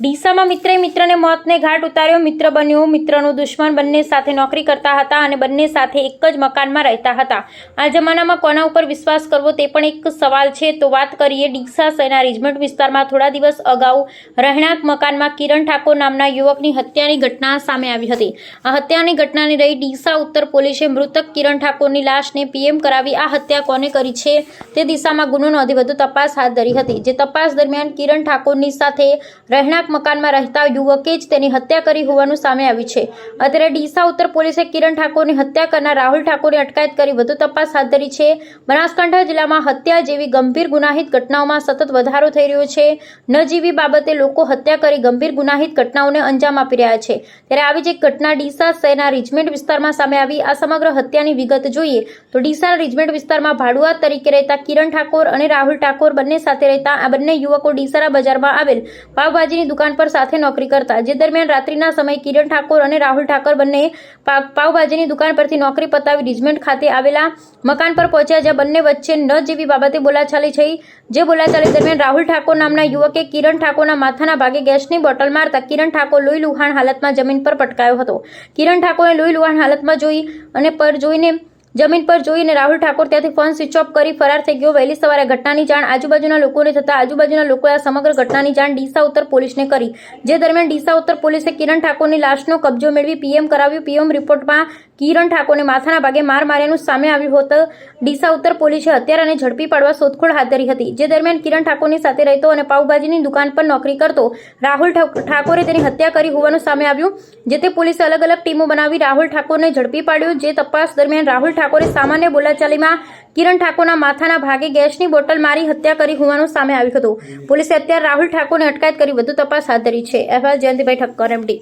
ડીસામાં મિત્રે મિત્રને મોતને ઘાટ ઉતાર્યો. મિત્ર બન્યો. મિત્રનો દુશ્મન બંને સાથે નોકરી કરતા હતા અને બંને સાથે એક જ મકાનમાં રહેતા હતા. આ જમાનામાં કોના ઉપર વિશ્વાસ કરવો તે પણ એક સવાલ છે. તો વાત કરીએ ડીસા શહેરના રિજમેન્ટ વિસ્તારમાં થોડા દિવસ અગાઉ રહેણાંક મકાનમાં કિરણ ઠાકોર નામના યુવકની હત્યાની ઘટના સામે આવી હતી. આ હત્યાની ઘટનાને રહી ડીસા ઉત્તર પોલીસે મૃતક કિરણ ઠાકોરની લાશને પીએમ કરાવી આ હત્યા કોને કરી છે તે દિશામાં ગુનો નોંધી વધુ તપાસ હાથ ધરી હતી. જે તપાસ દરમિયાન કિરણ ઠાકોરની સાથે રહેણાંક મકાનમાં રહેતા યુવકે જ તેની હત્યા કરી હોવાનું સામે આવ્યું છે. અત્યારે ડીસા ઉત્તર પોલીસે કિરણ ઠાકોરની હત્યા કરનાર રાહુલ ઠાકોરની અટકાયત કરી વધુ તપાસ હાથ ધરી છે. બનાસકાંઠા જિલ્લામાં હત્યા જેવી ગંભીર ગુનાહિત ઘટનાઓમાં સતત વધારો થઈ રહ્યો છે. નજીવી બાબતે લોકો હત્યા કરી ગંભીર ગુનાહિત ઘટનાઓને અંજામ આપી રહ્યા છે. ત્યારે આવી જ એક ઘટના ડીસા શહેરના રિજમેન્ટ વિસ્તારમાં સામે આવી. આ સમગ્ર હત્યાની વિગત જોઈએ તો ડીસાના રિજમેન્ટ વિસ્તારમાં ભાડુઆત તરીકે રહેતા કિરણ ઠાકોર અને રાહુલ ઠાકોર બંને સાથે રહેતા આ બંને યુવકો ડીસાના બજારમાં આવેલ પાવભાજીની દુકાન પર સાથે નોકરી કરતા, જે દરમિયાન રાત્રિના સમયે કિરણ ઠાકોર અને રાહુલ ઠાકોર બંને પાવભાજીની દુકાન પરથી નોકરી પતાવી રિજમેન્ટ ખાતે આવેલા મકાન પર પહોંચ્યા, જ્યાં બંને વચ્ચે ન જેવી બાબતે બોલાચાલી થઈ. જે બોલાચાલી દરમિયાન રાહુલ ઠાકોર નામના યુવકે કિરણ ઠાકોરના માથાના ભાગે ગેસની બોટલ મારતા કિરણ ઠાકોર લોહી લુહાણ હાલતમાં જમીન પર પટકાયો હતો. કિરણ ઠાકોરે લોહી લુહાણ હાલતમાં જોઈ અને પર જોઈને જમીન પર જોઈને રાહુલ ઠાકોર ત્યાંથી ફોન સ્વિચ ઓફ કરી ફરાર થઈ ગયો. વહેલી સવારે ઘટનાની જાણ આજુબાજુના લોકોને થતા આજુબાજુના લોકોએ આ સમગ્ર ઘટનાની જાણ ડીસા ઉત્તર પોલીસને કરી. જે દરમિયાન ડીસા ઉત્તર પોલીસે કિરણ ઠાકોરની લાશનો કબજો મેળવી પીએમ કરાવ્યું. પીએમ રિપોર્ટમાં કિરણ ઠાકોરને માથાના ભાગે માર માર્યાનું સામે આવ્યું હતું. ડીસા ઉત્તર પોલીસે હત્યારાને ઝડપી પાડવા શોધખોળ હાથ ધરી હતી. જે દરમિયાન કિરણ ઠાકોરની સાથે રહેતો અને પાઉભાજીની દુકાન પર નોકરી કરતો રાહુલ ઠાકોરે તેની હત્યા કરી હોવાનું સામે આવ્યું જે તે પોલીસે અલગ અલગ ટીમો બનાવી રાહુલ ઠાકોરને ઝડપી પાડ્યો. જે તપાસ દરમિયાન રાહુલ ઠાકોરે સામાન્ય બોલાચાલીમાં કિરણ ઠાકોરના માથાના ભાગે ગેસની બોટલ મારી હત્યા કરી હોવાનું સામે આવ્યું હતું. પોલીસે અત્યારે રાહુલ ઠાકોરને અટકાયત કરી વધુ તપાસ હાથ ધરી છે. અહેવાલ જયંતિભાઈ ઠક્કર એમડી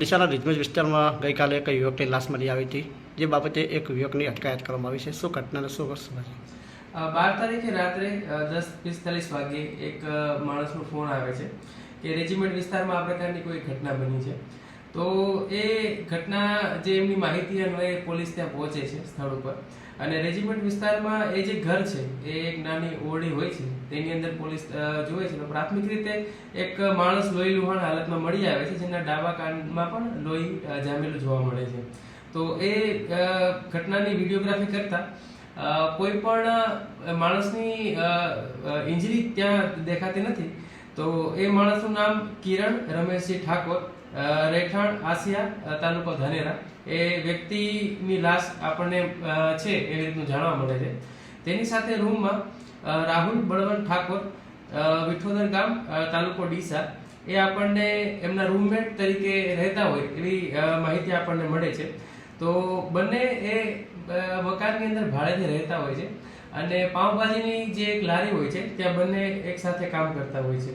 દિશાના રિજમેજ વિસ્તારમાં ગઈકાલે એક યુવકની લાશ મળી આવી હતી. જે બાબતે એક યુવકની અટકાયત કરવામાં આવી છે. શું ઘટનાને શું છે બાર તારીખે રાત્રે દસ પિસ્તાલીસ વાગે એક માણસનો ફોન આવે છે કે રેજિમેન્ટ વિસ્તારમાં આ પ્રકારની કોઈ ઘટના બની છે. તો એ ઘટના જે એમની માહિતી અન્વયે પોલીસ ત્યાં પહોંચે છે સ્થળ ઉપર. અને રેજિમેન્ટ વિસ્તારમાં એ જે ઘર છે, એ એક નાની ઓરડી હોય છે, તેની અંદર પોલીસ જોવે છે. પ્રાથમિક રીતે એક માણસ લોહી લુહાણ હાલતમાં મળી આવે છે, જેના ડાબા કાનમાં પણ લોહી જામેલું જોવા મળે છે. તો એ ઘટનાની વિડીયોગ્રાફી કરતા કોઈ પણ માણસની ઇન્જરી ત્યાં દેખાતી નથી. તો એ માણસનું નામ કિરણ રમેશજી ઠાકોર રહેઠાણ આસિયા તાલુકો ધાનેરા. એ વ્યક્તિની લાશ આપણને છે એવી રીતનું જાણવા મળે છે. તેની સાથે રૂમમાં રાહુલ બળવંત ઠાકોર વિઠોદર ગામ તાલુકો ડીસા. એ આપણને એમના રૂમમેટ તરીકે રહેતા હોય એવી માહિતી આપણને મળે છે. તો બંને એ મકાનની અંદર ભાડેથી રહેતા હોય છે. અને પાઉંભાજીની જે એક લારી હોય છે, ત્યાં બંને એક સાથે કામ કરતા હોય છે.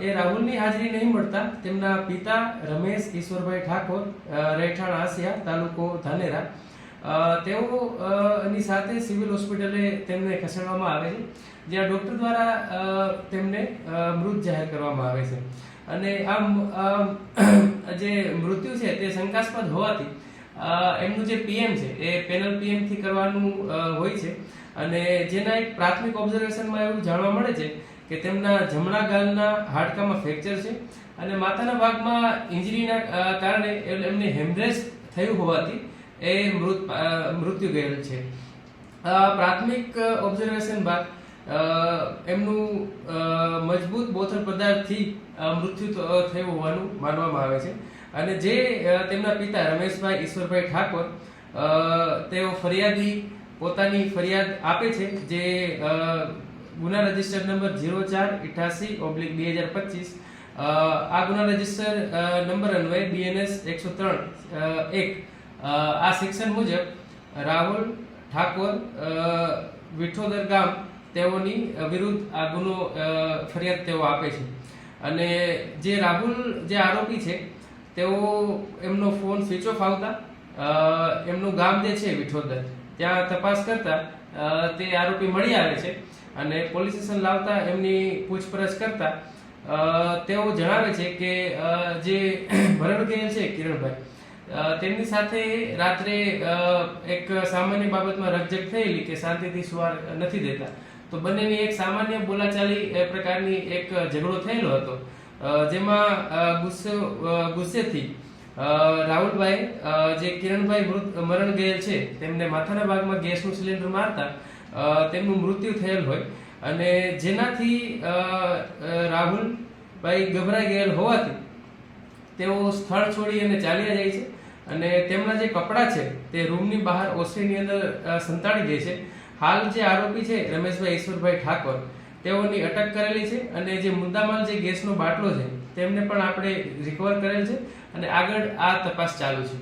એ રાહુલની હાજરી નહીં મળતા. તેમના પિતા રમેશ ઈશ્વરભાઈ ઠાકોર રહેઠાણ આસિયા તાલુકો ધાનેરા. અ, તેઓ અ, ની સાથે સિવિલ હોસ્પિટલે તેમને ખસેડવામાં આવે છે જ્યાં ડૉક્ટર દ્વારા તેમને મૃત જાહેર કરવામાં આવે છે. અને આ જે મૃત્યુ છે તે શંકાસ્પદ હોવાથી એમનું જે પીએમ છે એ પેનલ પીએમથી કરવાનું હોય છે. અને જેના એક પ્રાથમિક ઓબ્ઝર્વેશનમાં એવું જાણવા મળે છે કે તેમના જમણા ગાલના હાડકામાં ફ્રેક્ચર છે અને માથાના ભાગમાં ઇન્જરીના કારણે એમને હેમરેજ થયું હોવાથી એ મૃત મૃત્યુ ગયેલ છે. પ્રાથમિક ઓબ્ઝર્વેશન બાદ એમનું મજબૂત બોથલ પદાર્થથી મૃત્યુ થયું હોવાનું માનવામાં આવે છે. અને જે તેમના પિતા રમેશભાઈ ઈશ્વરભાઈ ઠાકોર તેઓ ફરિયાદી, પોતાની ફરિયાદ આપે છે, જે ગુના રજિસ્ટર નંબર ઝીરો ચાર ઇઠાસી ઓબ્લિક બે હજાર પચીસ. આ ગુના રજિસ્ટર નંબર અન્વયે બીએનએસ એકસો ત્રણ એક. આ સેક્શન મુજબ રાહુલ ઠાકોર વિઠોદર ગામ તેઓની વિરુદ્ધ આ ગુનો ફરિયાદ તેઓ આપે છે. અને જે રાહુલ જે આરોપી છે, તેઓ એમનો ફોન સ્વિચ ઓફ આવતા એમનું ગામ જે છે વિઠોદર, ત્યાં તપાસ કરતા તે આરોપી મળી આવે છે. અને પોલીસ સ્ટેશન લાવતા, એમની પૂછપરછ કરતા તેઓ જણાવે છે કે જે ભરણ ગયેલ છે, કિરણભાઈ તેમની સાથે રાત્રે એક સામાન્ય બાબતમાં રકઝક થયેલી કે શાંતિથી સુવા નથી દેતા. તો બંનેની એક સામાન્ય બોલાચાલી એ પ્રકારની એક ઝઘડો થયેલો હતો જેમાં ગુસ્સે ગુસ્સેથી રાહુલભાઈ જે કિરણભાઈ મૃત, મરણ ગયેલ છે, તેમને માથાના ભાગમાં ગેસનું સિલિન્ડર મારતા તેમનું મૃત્યુ થયેલ હોય. અને જેનાથી રાહુલભાઈ ગભરાઈ ગયેલ હોવાથી તેઓ સ્થળ છોડી અને ચાલ્યા જાય છે. અને તેમના જે કપડાં છે, તે રૂમની બહાર ઓસરીની અંદર સંતાડી દે છે. હાલ જે આરોપી છે, રમેશભાઈ ઈશ્વરભાઈ ઠાકોર, તેઓની અટક કરેલી છે અને જે મુદ્દામાલ જે ગેસનો બાટલો છે, તેમને પણ આપણે રિકવર કરેલ છે અને આગળ આ તપાસ ચાલુ છે.